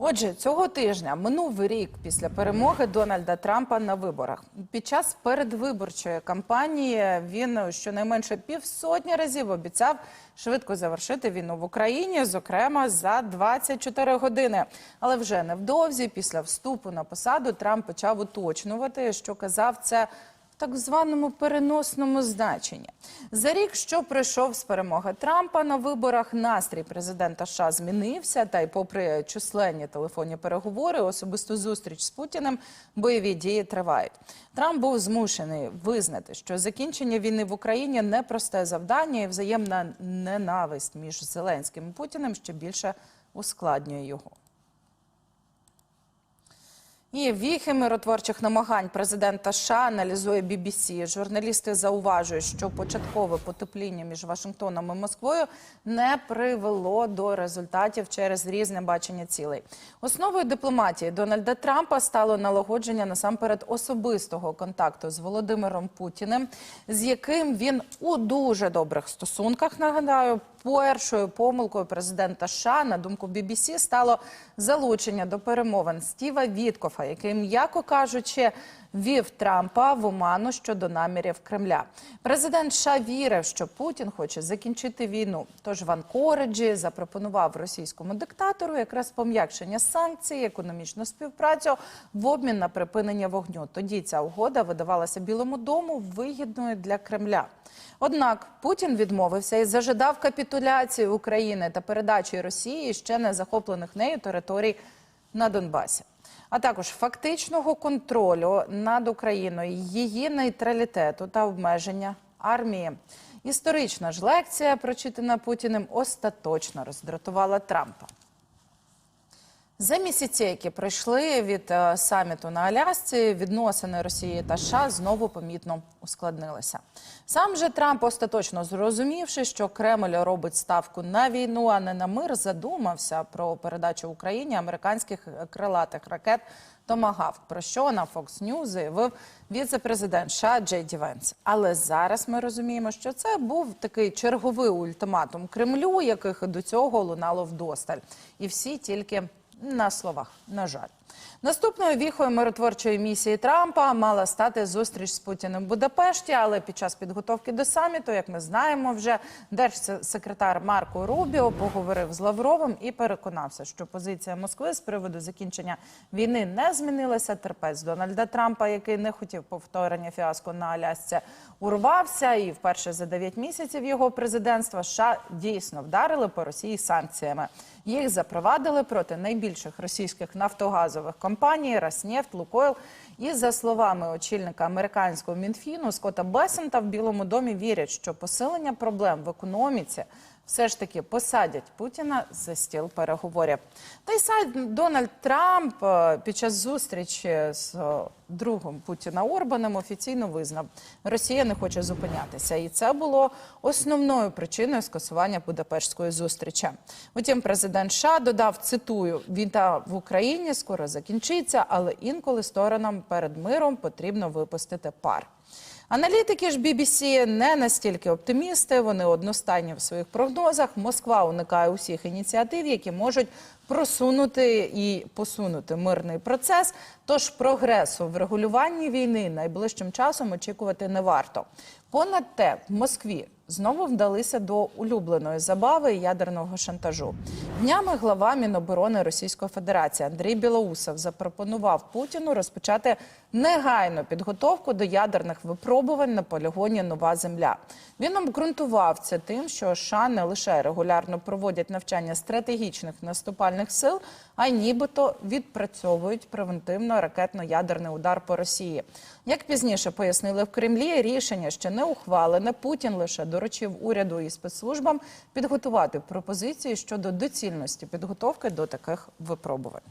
Отже, цього тижня минув рік після перемоги Дональда Трампа на виборах. Під час передвиборчої кампанії він щонайменше півсотні разів обіцяв швидко завершити війну в Україні, зокрема за 24 години. Але вже невдовзі, після вступу на посаду, Трамп почав уточнювати, що казав це так званому переносному значенні. За рік, що пройшов з перемоги Трампа на виборах, настрій президента США змінився. Та й, попри численні телефонні переговори, особисту зустріч з Путіним, бойові дії тривають. Трамп був змушений визнати, що закінчення війни в Україні непросте завдання, і взаємна ненависть між Зеленським і Путіним ще більше ускладнює його. І віхи миротворчих намагань президента США аналізує BBC. Журналісти зауважують, що початкове потепління між Вашингтоном і Москвою не привело до результатів через різне бачення цілей. Основою дипломатії Дональда Трампа стало налагодження насамперед особистого контакту з Володимиром Путіним, з яким він у дуже добрих стосунках. Нагадаю, першою помилкою президента США, на думку BBC, стало залучення до перемовин Стіва Віткофа, який, м'яко кажучи, вів Трампа в оману щодо намірів Кремля. Президент США вірив, що Путін хоче закінчити війну. Тож в Анкориджі запропонував російському диктатору якраз пом'якшення санкцій, економічну співпрацю в обмін на припинення вогню. Тоді ця угода видавалася Білому дому вигідною для Кремля. Однак Путін відмовився і зажадав капітуляції України та передачі Росії ще не захоплених нею територій на Донбасі, а також фактичного контролю над Україною, її нейтралітету та обмеження армії. Історична ж лекція, прочитана Путіним, остаточно роздратувала Трампа. За місяці, які пройшли від е, саміту на Алясці, відносини Росії та США знову помітно ускладнилися. Сам же Трамп, остаточно зрозумівши, що Кремль робить ставку на війну, а не на мир, задумався про передачу Україні американських крилатих ракет Томагавк, про що на Fox News заявив віце-президент США Джей Ді Венс. Але зараз ми розуміємо, що це був такий черговий ультиматум Кремлю, яких до цього лунало вдосталь, і всі тільки на словах, на жаль. Наступною віхою миротворчої місії Трампа мала стати зустріч з Путіним в Будапешті, але під час підготовки до саміту, як ми знаємо, вже держсекретар Марко Рубіо поговорив з Лавровим і переконався, що позиція Москви з приводу закінчення війни не змінилася. Терпець Дональда Трампа, який не хотів повторення фіаско на Алясці, урвався, і вперше за 9 місяців його президентства США дійсно вдарили по Росії санкціями. Їх запровадили проти найбільших російських нафтогазових компаній Роснефть, Лукойл. І за словами очільника американського мінфіну Скотта Бесента в Білому домі вірять, що посилення проблем в економіці все ж таки посадять Путіна за стіл переговорів. Та й сам Дональд Трамп е, під час зустрічі з е, другом Путіна Орбаном офіційно визнав, Росія не хоче зупинятися, і це було основною причиною скасування Будапештської зустрічі. Утім, президент США додав цитую: війна в Україні скоро закінчиться, але інколи сторонам перед миром потрібно випустити пар. Аналітики ж BBC не настільки оптимісти. Вони одностайні в своїх прогнозах. Москва уникає усіх ініціатив, які можуть просунути і посунути мирний процес. Тож прогресу в регулюванні війни найближчим часом очікувати не варто. Понад те, в Москві знову вдалися до улюбленої забави ядерного шантажу. Днями глава Міноборони Російської Федерації Андрій Білоусов запропонував Путіну розпочати негайну підготовку до ядерних випробувань на полігоні Нова Земля. Він обґрунтував це тим, що США не лише регулярно проводять навчання стратегічних наступальних сил, а нібито відпрацьовують превентивно ракетно-ядерний удар по Росії. Як пізніше пояснили в Кремлі, рішення ще не ухвалене. Путін лише доручив уряду і спецслужбам підготувати пропозиції щодо доцільності підготовки до таких випробувань.